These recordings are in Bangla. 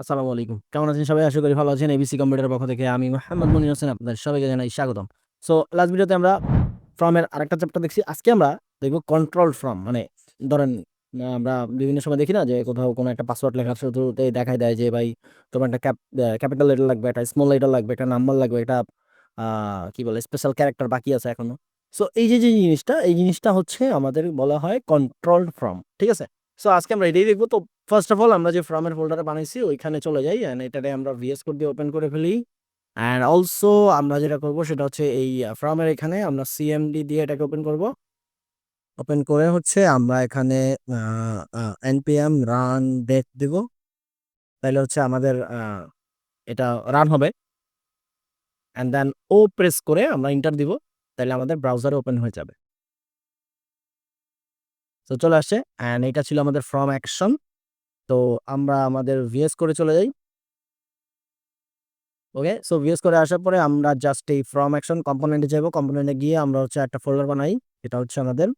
আসসালামু আলাইকুম। কেমন আছেন সবাই? আশা করি ভালো আছেন। এবিসি কম্পিউটারের পক্ষ থেকে আমি মোহাম্মদ মনির হোসেন আপনাদের সবাইকে জানাই স্বাগতম। সো লাস্ট ভিডিওতে আমরা ফর্মের আরেকটা চ্যাপ্টার দেখছি। আজকে আমরা দেখব কন্ট্রোল ফর্ম মানে ধরেন আমরা বিভিন্ন সময় দেখি না যে কোথাও কোনো একটা পাসওয়ার্ড লেখার শুরুতে দেখাই দেয় যে ভাই তোমার একটা ক্যাপ ক্যাপিটাল লেটার লাগবে, একটা স্মল লেটার লাগবে, একটা নাম্বার লাগবে, একটা কি বলে স্পেশাল ক্যারেক্টার বাকি আছে এখনও। সো এই যে যে জিনিসটা, এই জিনিসটা হচ্ছে আমাদের বলা হয় কন্ট্রোল ফর্ম ঠিক আছে? সো আজকে আমরা এটাই দেখব। তো ফার্স্ট অফ অল আমরা যে ফর্মের ফোল্ডারে বানাইছি, ওইখানে চলে যাই অ্যান্ড এটাতে আমরা ভিএস কোড দিয়ে ওপেন করে ফেলি। অ্যান্ড অলসো আমরা যেটা করব, সেটা হচ্ছে এই ফর্মের এখানে আমরা সিএমডি দিয়ে এটাকে ওপেন করব। ওপেন করে হচ্ছে আমরা এখানে এনপিএম রান ডেট দিব। তাহলে হচ্ছে আমাদের এটা রান হবে। অ্যান্ড দেন ও প্রেস করে আমরা ইন্টার দিব, তাহলে আমাদের ব্রাউজারে ওপেন হয়ে যাবে। তো চলে আসছে অ্যান্ড এটা ছিল আমাদের ফর্ম অ্যাকশন তো আমরা আমাদের ভিএস করে চলে যাই। ওকে সো ভিএস করে আসার পরে আমরা জাস্ট এই ফর্ম অ্যাকশন কম্পোনেন্টে যাব। কম্পোনেন্টে গিয়ে আমরা হচ্ছে একটা ফোল্ডার বানাই, এটা হচ্ছে আমাদের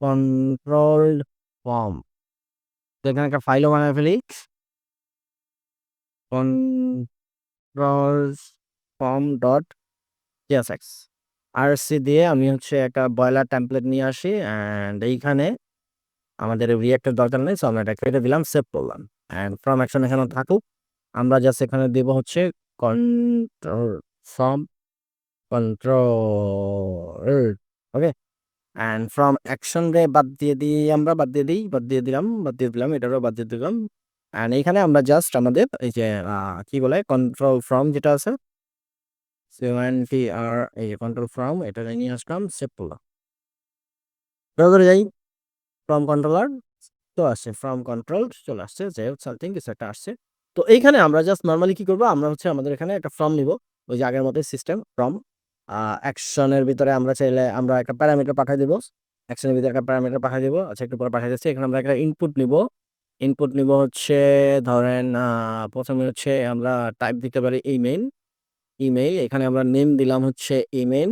কন্ট্রোল ফর্ম তো এখানে একটা ফাইলও বানায় ফেলি। Control form dot TSX R C দিয়ে আমি হচ্ছে একটা বয়লার টেমপ্লেট নিয়ে আসি অ্যান্ড এইখানে আমাদের রিয়াক্টের দরকার নেই সো আমরা এটা কেটে দিলাম সেভ করলাম। অ্যান্ড ফ্রম অ্যাকশন এখানে থাকুক, আমরা জাস্ট এখানে দেব হচ্ছে control form control okay and from action রে বাদ দিয়ে দিই আমরা, বাদ দিয়ে দিই, বাদ দিয়ে দিলাম, বাদ দিয়ে দিলাম, এটারও বাদ দিয়ে দিলাম। অ্যান্ড এইখানে আমরা জাস্ট আমাদের এই যে কি বলে কন্ট্রোল ফ্রম যেটা আছে সেভেন্টি আর এই কন্ট্রোল ফ্রম এটা নিয়ে আসলাম সেভ করলাম। যাই ফ্রম কন্ট্রোলার তো আসছে ফ্রম কন্ট্রোল চলে আসছে যে সামথিং কিছু একটা আসছে। তো এইখানে আমরা জাস্ট নর্মালি কি করব? আমরা হচ্ছে আমাদের এখানে একটা ফর্ম নিব, ওই যে আগের মতো সিস্টেম ফর্ম অ্যাকশনের ভিতরে আমরা চাইলে আমরা একটা প্যারামিটার পাঠিয়ে দিব। অ্যাকশনের ভিতরে একটা প্যারামিটার পাঠিয়ে দিব। আচ্ছা একটু পরে পাঠিয়ে দিচ্ছি। এখানে আমরা একটা ইনপুট নিব। ইনপুট নিব হচ্ছে, ধরেন প্রথমে হচ্ছে আমরা টাইপ দিতে পারি ইমেইল ইমেইল এখানে আমরা নেম দিলাম হচ্ছে ইমেইল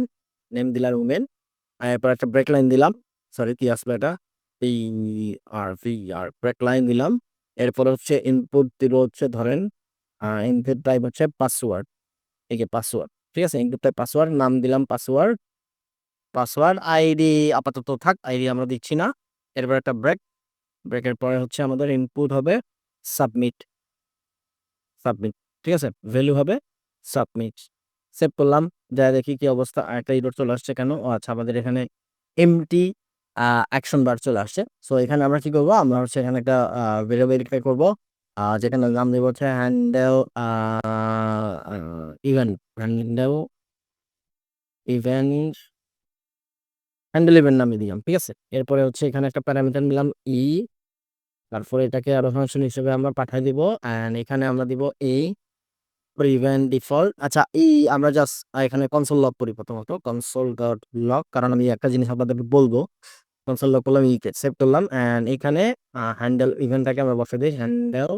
নেম দিলাম উমেন এরপর একটা ব্রেক লাইন দিলাম। সরি কি আসবে এটা? P R V R break line দিলাম। এরপর হচ্ছে ইনপুট দিব হচ্ছে ধরেন ইনপুট টাইপ হচ্ছে পাসওয়ার্ড এই পাসওয়ার্ড ঠিক আছে? ইনপুট টাইপ পাসওয়ার্ড নাম দিলাম পাসওয়ার্ড পাসওয়ার্ড আইডি আপাতত থাক আইডি আমরা দিচ্ছি না। এরপর একটা ব্রেক ব্রেকের পরে হচ্ছে আমাদের ইনপুট হবে সাবমিট সাবমিট ঠিক আছে? ভ্যালু হবে সাবমিট সেভ করলাম। যা দেখি কি অবস্থা একটা ইডোর চলে আসছে কেন? আচ্ছা আমাদের এখানে এমটি অ্যাকশন বার চলে আসছে। সো এখানে আমরা কি করব? আমরা হচ্ছে এখানে একটা ভেরিফাই করব। যেখানে নাম দেবো হচ্ছে handle event handle event handle event নামে দিলাম, ঠিক আছে? এরপরে হচ্ছে এখানে একটা প্যারামিটার নিলাম ই তারপরে এটাকে আরও ফাংশন হিসেবে আমরা পাঠিয়ে দিব। অ্যান্ড এখানে আমরা দিব এই প্রিভেন্ট ডিফল্ট আচ্ছা এই আমরা জাস্ট এখানে কনসোল লক করি প্রথমত। কনসোল ডট লক কারণ আমি একটা জিনিস আপনাদেরকে বলব। কনসোল লক করলাম ই সেভ করলাম অ্যান্ড এখানে হ্যান্ডেল ইভেন্টটাকে আমরা বসে দিই হ্যান্ডেল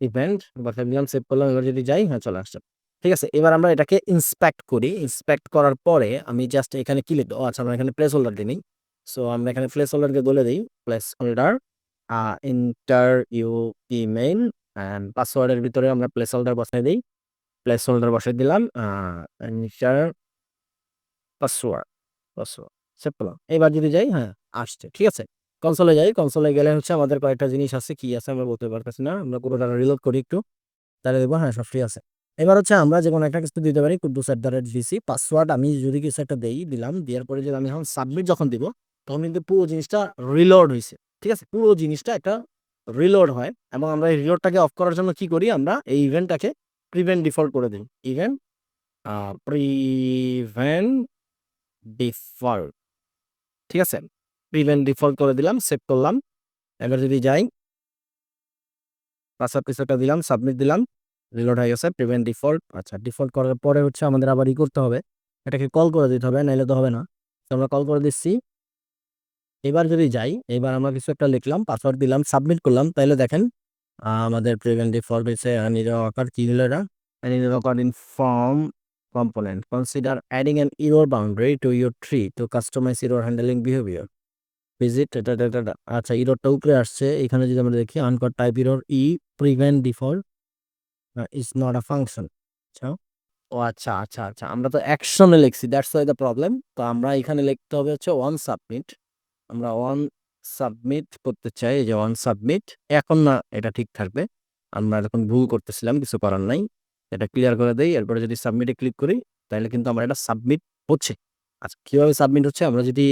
ইভেন্ট বসে দিলাম সেভ করলাম, এবার যদি যাই হ্যাঁ চলে আসছে। ঠিক আছে, এবার আমরা এটাকে ইন্সপেক্ট করি ইন্সপেক্ট করার পরে আমি জাস্ট এখানে কি লিখব? ও আচ্ছা আমরা এখানে প্লেস হোল্ডার দিই সো আমরা এখানে প্লেস হোল্ডারকে বলে দিই placeholder enter you email and পাসওয়ার্ডের ভিতরে আমরা প্লেস হোল্ডার বসাই দিই। প্লেস হোল্ডার বসাই দিলাম ইন্টার পাসওয়ার্ড পাসওয়ার্ড সেভ করলাম। এবার যদি যাই হ্যাঁ আসছে, ঠিক আছে? কনসোলে যাই কনসোলে গেলে হচ্ছে আমাদের কয়েকটা জিনিস আছে, কি আছে আমরা বলতে পারতেছি না, আমরা পুরোটা রিলোড করি একটু, তাহলে দেখব হ্যাঁ সব ঠিক আছে। এবার হচ্ছে আমরা যে কোনো একটা কিছু দিতে পারি Kuddus at the rate VC password আমি যদি কিছু একটা দেই, দিলাম, দেওয়ার পরে যদি আমি এখন সাবমিট যখন দিব, তখন কিন্তু পুরো জিনিসটা রিলোড হয়েছে ঠিক আছে? পুরো জিনিসটা একটা রিলোড হয় এবং আমরা এই রিলোডটাকে অফ করার জন্য কি করি, আমরা এই ইভেন্টটাকে প্রিভেন্ট ডিফল্ট করে দিই। ইভেন্ট প্রিভেন্ট ডিফল্ট ঠিক আছে? প্রিভেন্ট ডিফল্ট করে দিলাম সেভ করলাম। এবার যদি যাই পাসওয়ার্ড পিছটা দিলাম সাবমিট দিলাম রিলোড হয়ে গেছে প্রিভেন্ট ডিফল্ট আচ্ছা ডিফল্ট করার পরে হচ্ছে আমাদের আবার ই করতে হবে। এটাকে কল করে দিতে হবে, নাইলে তো হবে না। তো আমরা কল করে দিচ্ছি। এবার যদি যাই, এবার আমরা কিছু একটা লিখলাম পাসওয়ার্ড দিলাম সাবমিট করলাম। তাহলে দেখেন আমাদের প্রিভেন্ট ডিফল্ট হয়েছে নিরো আকার কি দিল এটা? নিরো আকার in form component, consider adding an error boundary to your tree to customize error handling behavior. Visit এটা এটা। আচ্ছা ইররটা উপরে আসছে। এখানে যদি আমরা দেখি uncaught type error e prevent default is not a function আচ্ছা। ও আচ্ছা আচ্ছা আচ্ছা আমরা তো অ্যাকশনে লিখছি দ্যাটস ওয়াই দ্য প্রবলেম তো আমরা এখানে লিখতে হবে হচ্ছে ওয়ান সাবমিট আমরা ওয়ান সাবমিট করতে চাই যে ওয়ান সাবমিট এখন না, এটা ঠিক থাকবে। আমরা এখন ভুল করতেছিলাম, কিছু করার নাই। এটা ক্লিয়ার করে দেই। এরপরে যদি সাবমিটে ক্লিক করি, তাহলে কিন্তু আমার এটা সাবমিট হচ্ছে। আচ্ছা কীভাবে সাবমিট হচ্ছে? আমরা যদি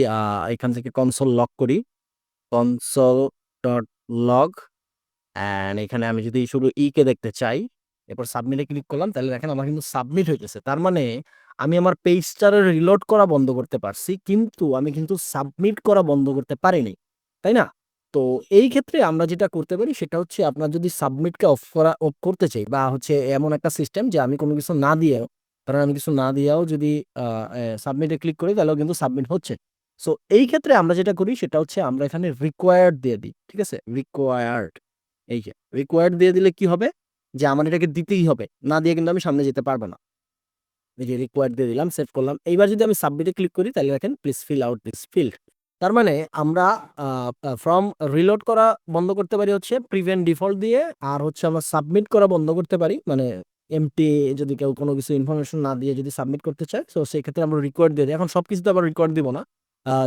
এখান থেকে কনসোল লক করি। কনসোল ডট লগ অ্যান্ড এখানে আমি যদি শুধু ই কে দেখতে চাই, এরপর সাবমিটে ক্লিক করলাম, তাহলে দেখেন আমার কিন্তু সাবমিট হইতেছে। তার মানে আমি আমার পেজটারে রিলোড করা বন্ধ করতে পারছি, কিন্তু আমি কিন্তু সাবমিট করা বন্ধ করতে পারিনি। তাই না? তো এই ক্ষেত্রে আমরা যেটা করতে পারি সেটা হচ্ছে আপনার যদি সাবমিটকে অফ করা অফ করতে চাই বা হচ্ছে এমন একটা সিস্টেম যে আমি কোনো কিছু না দিয়েও কারণ আমি কিছু না দিয়েও যদি সাবমিটে ক্লিক করি তাহলেও কিন্তু সাবমিট হচ্ছে। সো এই ক্ষেত্রে আমরা যেটা করি সেটা হচ্ছে আমরা এখানে রিকোয়ার্ড দিয়ে দিই, ঠিক আছে? রিকোয়ার্ড এই যে রিকোয়ার্ড দিয়ে দিলে কি হবে? যে আমার এটাকে দিতেই হবে, না দিয়ে কিন্তু আমি সামনে যেতে পারব না। এই যে রিকোয়ার্ড দিয়ে দিলাম সেভ করলাম, এইবার যদি আমি সাবমিটে ক্লিক করি তাহলে দেখেন please fill out this field তার মানে আমরা ফর্ম রিলোড করা বন্ধ করতে পারি হচ্ছে প্রিভেন্ট ডিফল্ট দিয়ে, আর হচ্ছে আমরা সাবমিট করা বন্ধ করতে পারি। মানে এমটি যদি কেউ কোনো কিছু ইনফরমেশন না দিয়ে যদি সাবমিট করতে চায় তো সেই ক্ষেত্রে আমরা রিকোয়ার্ড দিয়ে দিই। এখন সব কিছু তো আবার রিকোয়ার্ড দিব না।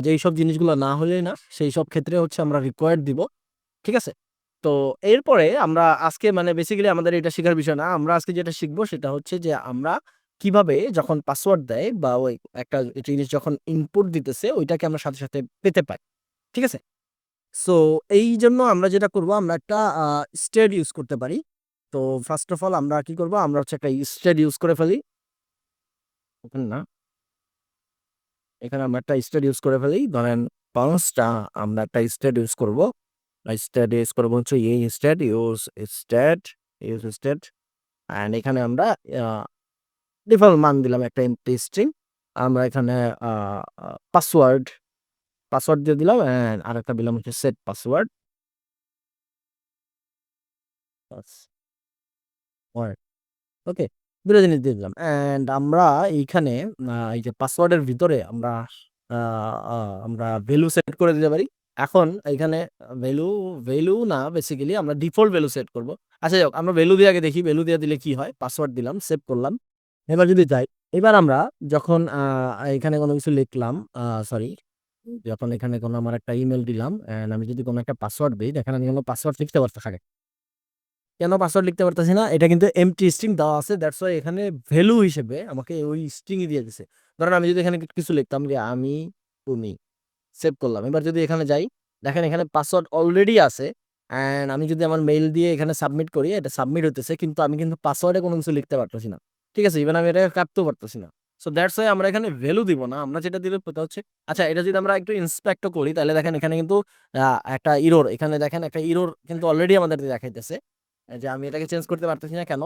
যেই সব জিনিসগুলো না হলেই না, সেই সব ক্ষেত্রে হচ্ছে আমরা রিকোয়ার্ড দিব। ঠিক আছে? তো এরপরে আমরা আজকে মানে বেসিক্যালি আমাদের এটা শেখার বিষয় না। আমরা আজকে যেটা শিখব সেটা হচ্ছে যে আমরা কীভাবে যখন পাসওয়ার্ড দেয় বা ওই একটা জিনিস যখন ইনপুট দিতেছে, ওইটাকে আমরা সাথে সাথে পেতে পাই ঠিক আছে? সো এই জন্য আমরা যেটা করব, আমরা একটা স্টেড ইউজ করতে পারি। তো ফার্স্ট অফ অল আমরা কি করব? আমরা হচ্ছে একটা স্টেড ইউজ করে ফেলি। ওখানে না। এখানে আমরা একটা স্টেড ইউজ করে ফেলি। ধরেন পাঁচটা আমরা একটা স্টেড ইউজ করব। স্টেড ইউজ করব হচ্ছে এই state use state use state and এখানে আমরা ডিফল্ট মান দিলাম, একটা এমটি স্ট্রিং আমরা এখানে পাসওয়ার্ড পাসওয়ার্ড দিয়ে দিলাম আর একটা দিলাম হচ্ছে সেট পাসওয়ার্ড ওকে দুটো জিনিস দিয়ে দিলাম অ্যান্ড আমরা এইখানে এই যে পাসওয়ার্ডের ভিতরে আমরা আমরা ভ্যালু সেট করে দিতে পারি। এখন এখানে ভ্যালু ভ্যালু না বেসিক্যালি আমরা ডিফল্ট ভ্যালু সেট করব। আচ্ছা যাক আমরা ভ্যালু দিয়ে আগে দেখি ভ্যালু দিয়ে দিলে কি হয়? পাসওয়ার্ড দিলাম সেভ করলাম। এবার যদি যাই এবার আমরা যখন আহ, এখানে কোনো কিছু লিখলাম সরি যখন এখানে কোনো আমার একটা ইমেল দিলাম আমি যদি কোনো একটা পাসওয়ার্ড দিই দেখেন আমি কোনো পাসওয়ার্ড লিখতে পারতে থাকে কেন পাসওয়ার্ড লিখতে পারতেছি না? এটা কিন্তু এমটি স্ট্রিং দেওয়া আছে দ্যাটস ওয়াই এখানে ভ্যালু হিসেবে আমাকে ওই স্ট্রিংই দিয়ে দিছে। ধরেন আমি যদি এখানে কিছু লিখতাম যে আমি তুমি সেভ করলাম। এবার যদি এখানে যাই দেখেন এখানে পাসওয়ার্ড অলরেডি আছে অ্যান্ড আমি যদি আমার মেইল দিয়ে এখানে সাবমিট করি এটা সাবমিট হতেছে কিন্তু আমি কিন্তু পাসওয়ার্ডে কোনো কিছু লিখতে পারতেছি না। ঠিক আছে ইভেন আমি এটা কাটতেও পারতেছি না। সো দ্যাটস ওয়াই আমরা এখানে ভ্যালু দিব না। আমরা যেটা দিলে সেটা হচ্ছে আচ্ছা এটা যদি আমরা একটু ইন্সপেক্টও করি, তাহলে দেখেন এখানে কিন্তু একটা ইরোর এখানে দেখেন একটা ইরোর কিন্তু অলরেডি আমাদের দেখাইতেছে। যে আমি এটাকে চেঞ্জ করতে পারতেছি না কেন?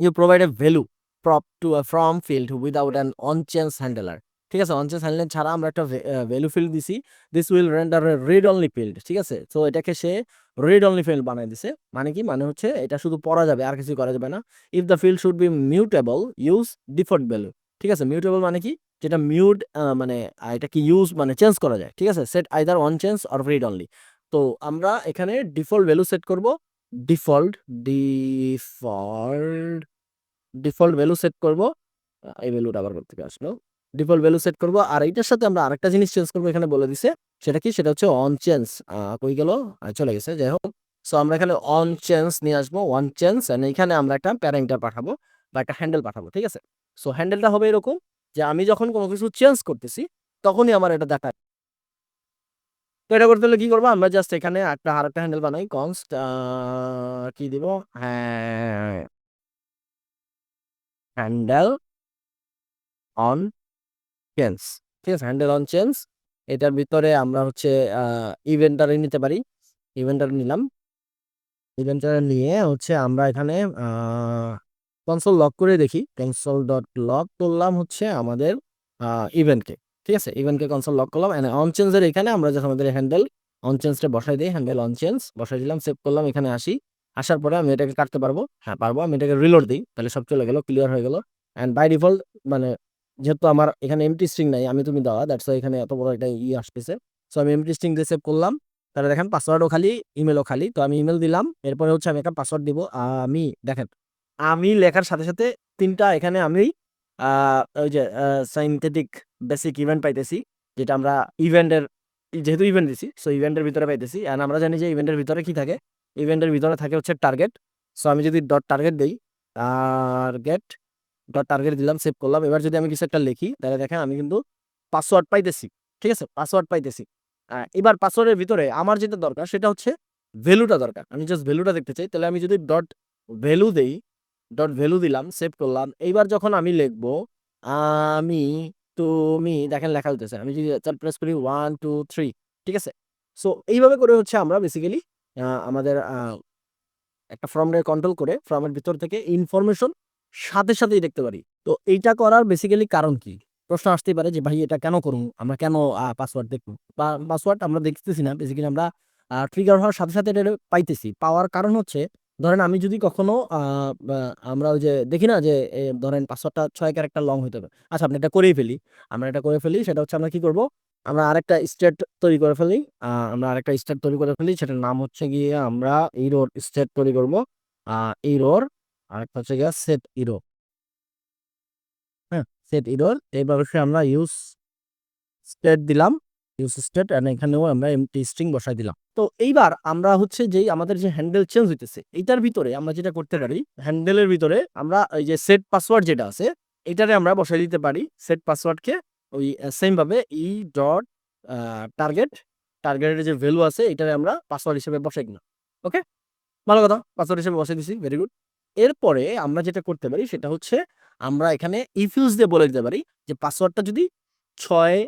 You provide a value prop to from field without an on change handler ঠিক আছে অন চেঞ্জ হ্যান্ডেলার ছাড়া আমরা একটা ভ্যালু ফিল্ড দিছি। This will render read only field ঠিক আছে তো এটাকে সে রিড অনলি ফিল্ড বানিয়ে দিছে। মানে কি? মানে হচ্ছে এটা শুধু পড়া যাবে, আর কিছু করা যাবে না। If the field should be mutable use default value ঠিক আছে? মিউটেবল মানে কি? যেটা মিউট মানে এটা কি ইউজ মানে চেঞ্জ করা যায়। ঠিক আছে? Set either on change or read only তো আমরা এখানে ডিফল্ট ভ্যালু সেট করব। Default default default value set করব। এই ভ্যালুটা আবার করতে আসলো। ডিফল্ট ভ্যালু সেট করব। আর এইটার সাথে আমরা আরেকটা জিনিস চেঞ্জ করব। এখানে বলে দিছে সেটা কি? সেটা হচ্ছে অন চেঞ্জ কই গেল? চলে গেছে যাই হোক সো আমরা এখানে অন চেঞ্জ নিয়ে আসব ওয়ান চেঞ্জ এন্ড এখানে আমরা একটা প্যারামিটার পাঠাবো বা একটা হ্যান্ডেল পাঠাবো, ঠিক আছে? সো হ্যান্ডেলটা হবে এরকম যে আমি যখন কোনো কিছু চেঞ্জ করতেছি, তখনই আমার এটা দেখায়। তো এটা করতে হলে কি করব? আমরা জাস্ট এখানে একটা আর একটা হ্যান্ডেল বানাই কনস্ট কি দিব? হ্যাঁ হ্যান্ডেল অন চেঞ্জ ঠিক আছে? হ্যান্ডেল অন চেঞ্জ এটার ভিতরে আমরা হচ্ছে ইভেন্টারে নিতে পারি। ইভেন্টারে নিলাম। ইভেন্টারে নিয়ে হচ্ছে আমরা এখানে কনসোল লক করে দেখি। কনসোল ডট লক করলাম হচ্ছে আমাদের ইভেন্টকে ঠিক আছে? ইভেন্টকে কনসোল লক করলাম। অন চেঞ্জের এখানে আমরা যখন আমাদের হ্যান্ডেল অন চেঞ্জটা বসাই দিই। হ্যান্ডেল অন চেঞ্জ বসাই দিলাম সেভ করলাম, এখানে আসি। আসার পরে আমি এটাকে কাটতে পারব। হ্যাঁ পারব। আমি এটাকে রিলোড দিই। তাহলে সব চলে গেলো ক্লিয়ার হয়ে গেলো। অ্যান্ড বাই ডিফল্ট মানে যেহেতু আমার এখানে এমটি স্ট্রিং নাই, আমি তুমি দেওয়া দ্যাটস এখানে এত বড় একটা ই আসতেছে। সো আমি এমটি স্ট্রিং দিয়ে সেভ করলাম, তাহলে দেখেন পাসওয়ার্ডও খালি ইমেলও খালি। তো আমি ইমেল দিলাম, এরপরে হচ্ছে আমি একটা পাসওয়ার্ড দিব, আমি, দেখেন, আমি লেখার সাথে সাথে তিনটা এখানে আমি ওই যে সাইন্থেটিক বেসিক ইভেন্ট পাইতেছি, যেটা আমরা ইভেন্টের যেহেতু ইভেন্ট দিছি সো ইভেন্টের ভিতরে পাইতেছি অ্যান্ড আমরা জানি যে ইভেন্টের ভিতরে কি থাকে ইভেন্টের ভিতরে থাকে হচ্ছে টার্গেট সো আমি যদি ডট টার্গেট দিই টার্গেট ডট টার্গেট দিলাম সেভ করলাম। এবার যদি আমি কিছু একটা লিখি, তাহলে দেখেন আমি কিন্তু পাসওয়ার্ড পাইতেছি, ঠিক আছে? পাসওয়ার্ড পাইতেছি। এবার পাসওয়ার্ডের ভিতরে আমার যেটা দরকার, সেটা হচ্ছে ভ্যালুটা দরকার। আমি জাস্ট ভ্যালুটা দেখতে চাই, তাহলে আমি যদি ডট ভ্যালু দেই ডট ভ্যালু দিলাম সেভ করলাম। এইবার যখন আমি লিখব, আমি, তুমি, দেখেন লেখা হতেছে আমি যদি প্রেস করি ওয়ান টু থ্রি ঠিক আছে? সো এইভাবে করে হচ্ছে আমরা বেসিক্যালি আমাদের একটা ফর্মকে কন্ট্রোল করে ফর্মের ভিতর থেকে ইনফরমেশন সাথে সাথেই দেখতে পারি। তো এইটা করার বেসিক্যালি কারণ কি? প্রশ্ন আসতেই পারে যে, ভাই, এটা কেন করুন? আমরা কেন পাসওয়ার্ড দেখব? বা পাসওয়ার্ড আমরা দেখতেছি না। বেসিক্যালি আমরা ট্রিগার হওয়ার সাথে সাথে এটা পাইতেছি। পাওয়ার কারণ হচ্ছে, ধরেন আমি যদি কখনো আমরা ওই যে দেখি না যে ধরেন পাসওয়ার্ডটা ছয় ক্যারেক্টার লং হইতে হবে আচ্ছা আপনি এটা করেই ফেলি। আমরা এটা করে ফেলি, সেটা হচ্ছে আমরা কি করব? আমরা আরেকটা স্টেট তৈরি করে ফেলি। আমরা আরেকটা স্টেট তৈরি করে ফেলি। সেটার নাম হচ্ছে গিয়ে আমরা ইরোর স্টেট তৈরি করব। ইরোর আরেকটা হচ্ছে গিয়ে সেট ইরো হ্যাঁ সেট ইরোর এইভাবে আমরা ইউজ স্টেট দিলাম ইউজ স্টেট এন্ড এখানেও আমরা এমটি স্ট্রিং বসাই দিলাম। তো এইবার আমরা হচ্ছে যেই আমাদের যে হ্যান্ডেল চেঞ্জ হইতেছে, এইটার ভিতরে আমরা যেটা করতে পারি হ্যান্ডেলের ভিতরে আমরা এই যে সেট পাসওয়ার্ড যেটা আছে, এটারে আমরা বসাই দিতে পারি সেট পাসওয়ার্ডকে ওই সেম ভাবে ই ডট টার্গেট টার্গেটের যে ভ্যালু আছে, এটারে আমরা পাসওয়ার্ড হিসেবে বসাই কিনা ওকে ভালো কথা পাসওয়ার্ড হিসেবে বসাই দিছি ভেরি গুড এরপরে আমরা যেটা করতে পারি সেটা হচ্ছে আমরা এখানে ইফিউজ দিয়ে বলে দিতে পারি যে পাসওয়ার্ডটা যদি ছয়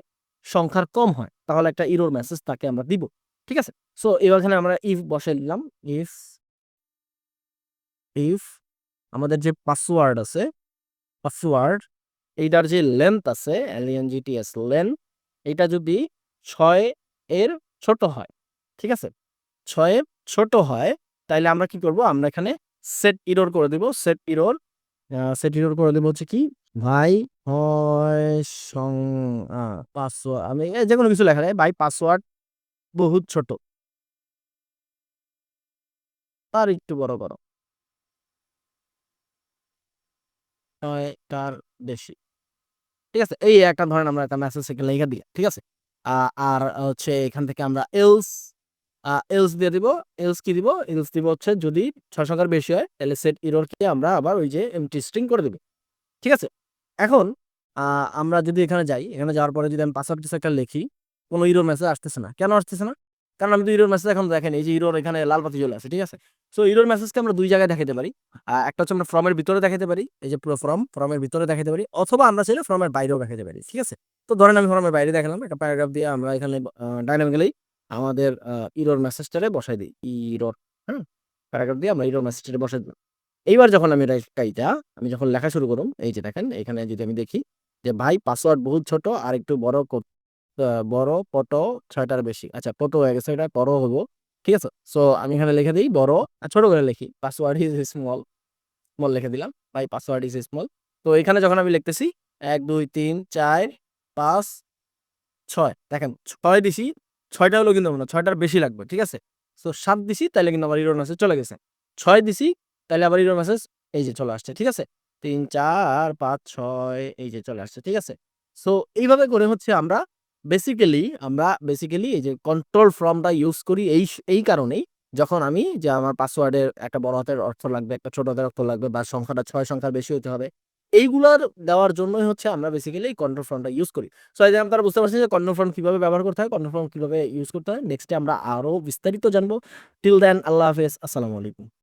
সংখ্যার কম হয়, তাহলে একটা ইরোর মেসেজ তাকে আমরা দিব। ঠিক আছে? সো এখানে আমরা ইফ বসে নিলাম ইফ ইফ আমাদের যে পাসওয়ার্ড আছে পাসওয়ার্ড এইটার যে লেন্থ আছে L N G T S এটা যদি ছয় এর ছোট হয়, ঠিক আছে? ছয়ে ছোট হয়, তাইলে আমরা কি করব? আমরা এখানে সেট ইরোর করে দেব সেট ইরোর সেট ইরোর করে দেব হচ্ছে কি, ভাই পাসওয়ার্ড আমি যে কোনো কিছু লেখা যায়, ভাই পাসওয়ার্ড বহুত ছোট। আর একটু বড় করো। ছয়টার বেশি। ঠিক আছে? এই একটা ধরেন আমরা একটা মেসেজ এখানে লেখা দিই, ঠিক আছে? আর হচ্ছে এখান থেকে আমরা এলস এলস দিয়ে দিব এলস কি দিব? এলস দিব হচ্ছে যদি ছয় সংখ্যার বেশি হয়, তাহলে সেট ইরোরকে আমরা আবার ওই যে এমটি স্ট্রিং করে দেব। ঠিক আছে? এখন আমরা যদি এখানে যাই, এখানে যাওয়ার পরে যদি আমি পাসওয়ার্ড কিছু একটা লিখি, কোনো ইরোর মেসেজ আসতেছে না। কেন আসতেছে না? কারণ আমি তো ইরোর মেসেজ এখন দেখেন, এই যে ইরোর এখানে লাল বাতি চলে আসে, ঠিক আছে? সো ইরোর মেসেজকে আমরা দুই জায়গায় দেখাতে পারি। একটা হচ্ছে আমরা ফর্মের ভিতরে দেখাতে পারি, এই যে পুরো ফর্ম ফর্মের ভিতরে দেখাতে পারি, অথবা আমরা চাইলে ফর্মের বাইরেও দেখাতে পারি, ঠিক আছে? তো ধরেন আমি ফর্মের বাইরে দেখালাম, একটা প্যারাগ্রাফ দিয়ে আমরা এখানে ডাইনামিক্যালি আমাদের ইরোর মেসেজটারে বসাই দিই। ইরোর হ্যাঁ? প্যারাগ্রাফ দিয়ে আমরা ইরোর মেসেজটারে বসাই দিলাম। এইবার যখন আমি কাইটা আমি যখন লেখা শুরু করুম, এই যে দেখেন, এখানে যদি আমি দেখি যে ভাই পাসওয়ার্ড বহুত ছোট, আর একটু বড় বড় পটো ছয়টার বেশি। আচ্ছা পটো হয়ে গেছে, এটা বড় হব, ঠিক আছে? সো আমি এখানে লিখে দিই বড়, আর ছোট করে লিখি। পাসওয়ার্ড ইজ স্মল স্মল লিখে দিলাম, ভাই পাসওয়ার্ড ইজ স্মল তো এখানে যখন আমি লিখতেছি, এক, দুই, তিন, চার, পাঁচ, ছয়, দেখেন, ছয় দিছি ছয়টা হলো কিন্তু না ছয়টার বেশি লাগবে, ঠিক আছে? সো সাত দিছি তাহলে কিন্তু আমার ইরোর মেসেজ চলে গেছে। ছয় দিছি তাহলে আবার ইরোর মেসেজ এই যে চলে আসছে, ঠিক আছে? তিন, চার, পাঁচ, ছয়, এই যে চলে আসছে, ঠিক আছে? সো এইভাবে করে হচ্ছে আমরা বেসিক্যালি আমরা বেসিক্যালি এই যে কন্ট্রোল ফর্মটা ইউজ করি এই এই কারণেই যখন আমি যে আমার পাসওয়ার্ডের একটা বড় হাতের অর্থ লাগবে, একটা ছোট হাতের অর্থ লাগবে বা সংখ্যাটা ছয় সংখ্যার বেশি হতে হবে এইগুলার দেওয়ার জন্যই হচ্ছে আমরা বেসিক্যালি এই কন্ট্রোল ফর্মটা ইউজ করি। সো এই আপনারা বুঝতে পারছেন যে কন্ট্রোল ফর্ম কীভাবে ব্যবহার করতে হয় কন্ট্রোল ফর্ম কীভাবে ইউজ করতে হয় নেক্সটে আমরা আরও বিস্তারিত জানব। টিল দেন আল্লাহ হাফেজ, আসসালামু আলাইকুম।